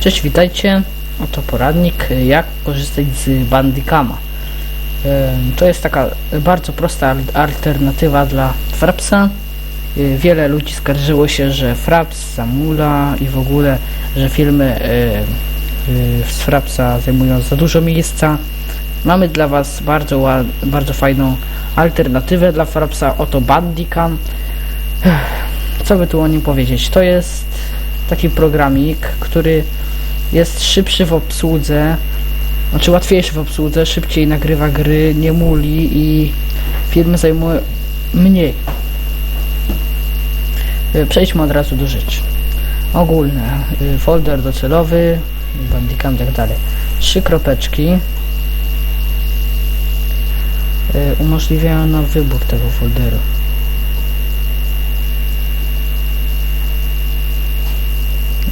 Cześć, witajcie. Oto poradnik, jak korzystać z Bandicama. To jest taka bardzo prosta al- alternatywa dla Frapsa. Y, Wiele ludzi skarżyło się, że Fraps zamula i w ogóle, że filmy y, y, z Frapsa zajmują za dużo miejsca. Mamy dla Was bardzo, bardzo fajną alternatywę dla Frapsa. Oto Bandicam. Co by tu o nim powiedzieć? To jest taki programik, który jest szybszy w obsłudze, znaczy łatwiejszy w obsłudze, szybciej nagrywa gry, nie muli i filmy zajmują mniej. Y, Przejdźmy od razu do rzeczy. Ogólne, y, folder docelowy, bandicam i tak dalej. Trzy kropeczki y, umożliwiają nam wybór tego folderu.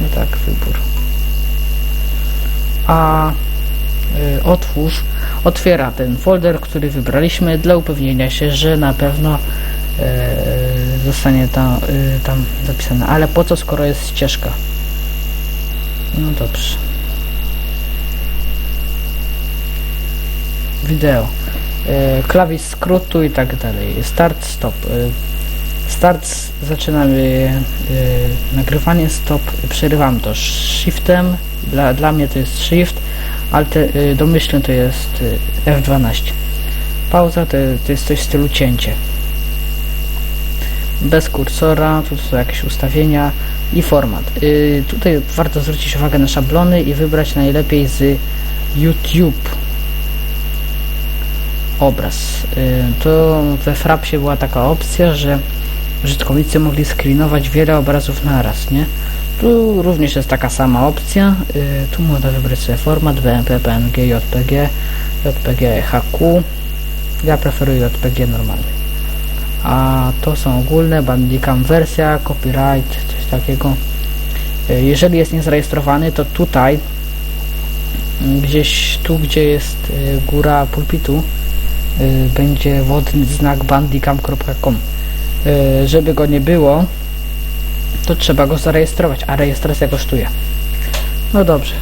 No tak, wybór. A y, otwórz otwiera ten folder, który wybraliśmy dla upewnienia się, że na pewno y, zostanie tam, y, tam zapisane. Ale po co, skoro jest ścieżka? No dobrze. Wideo. Klawisz skrótu i tak dalej. Start, stop. Start zaczynamy y, nagrywanie, stop przerywam to shiftem, dla, dla mnie to jest shift, ale te, y, domyślny to jest y, F12. Pauza to, to jest coś w stylu cięcie. Bez kursora, tu są jakieś ustawienia i format. Y, tutaj warto zwrócić uwagę na szablony i wybrać najlepiej z YouTube obraz. Y, To we Frapsie była taka opcja, że użytkownicy mogli screenować wiele obrazów naraz, nie? Tu również jest taka sama opcja. Y, Tu można wybrać sobie format BMP, PNG, JPG, JPG, HQ. Ja preferuję JPG normalny. A to są ogólne, Bandicam wersja, copyright, coś takiego. Y, Jeżeli jest niezarejestrowany, to tutaj gdzieś tu, gdzie jest y, góra pulpitu, y, będzie wodny znak bandicam.com. Y, żeby go nie było, to trzeba go zarejestrować, a rejestracja kosztuje. No dobrze.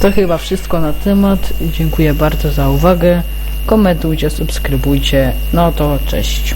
To chyba wszystko na temat. Dziękuję bardzo za uwagę. Komentujcie, subskrybujcie. No to cześć.